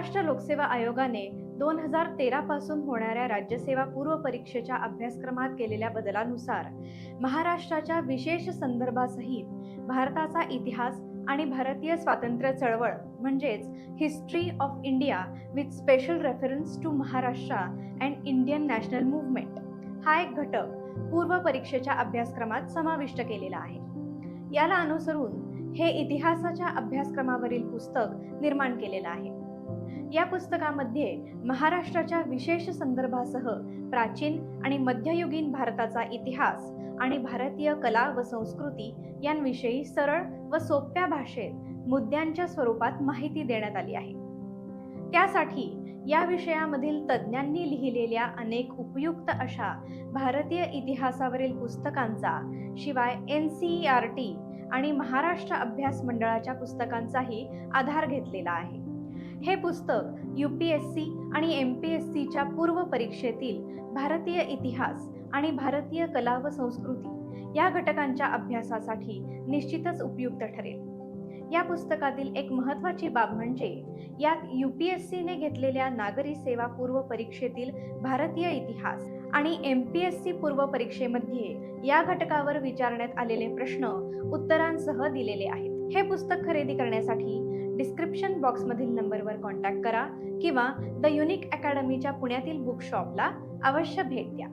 महाराष्ट्र लोकसेवा आयोगाने दोन हजार तेरा पासून होणाऱ्या राज्यसेवा पूर्व परीक्षेच्या अभ्यासक्रमात केलेल्या बदलानुसार महाराष्ट्राच्या विशेष संदर्भासहित भारताचा इतिहास आणि भारतीय स्वातंत्र्य चळवळ म्हणजेच history of India with special reference to Maharashtra and Indian national movement हा एक घटक पूर्व परीक्षेच्या अभ्यासक्रमात समाविष्ट केलेला आहे. याला अनुसरून हे इतिहासाच्या अभ्यासक्रमावरील पुस्तक निर्माण केलेलं आहे. या पुस्तकामध्ये महाराष्ट्राच्या विशेष संदर्भासह प्राचीन आणि मध्ययुगीन भारताचा इतिहास आणि भारतीय कला व संस्कृती यांविषयी सरळ व सोप्या भाषेत मुद्द्यांच्या स्वरूपात माहिती देण्यात आली आहे. त्यासाठी या विषयामधील तज्ज्ञांनी लिहिलेल्या अनेक उपयुक्त अशा भारतीय इतिहासावरील पुस्तकांचा शिवाय एन सी आर टी आणि महाराष्ट्र अभ्यास मंडळाच्या पुस्तकांचाही आधार घेतलेला आहे. हे पुस्तक यू पी एस सी आणि एम पी एस सीच्या पूर्व परीक्षेतील भारतीय इतिहास आणि भारतीय कला व संस्कृती या घटकांच्या अभ्यासासाठी निश्चितच उपयुक्त ठरेल. या पुस्तकातील एक महत्त्वाची बाब म्हणजे यात यू पी एस सीने घेतलेल्या नागरी सेवा पूर्व परीक्षेतील भारतीय इतिहास आणि एम पी एस सी पूर्व परीक्षेमध्ये या घटकावर विचारण्यात आलेले प्रश्न उत्तरांसह दिलेले आहेत. हे पुस्तक खरेदी करण्यासाठी डिस्क्रिप्शन बॉक्समधील नंबरवर कॉन्टॅक्ट करा किंवा द युनिक अकॅडमीच्या पुण्यातील बुकशॉपला अवश्य भेट द्या.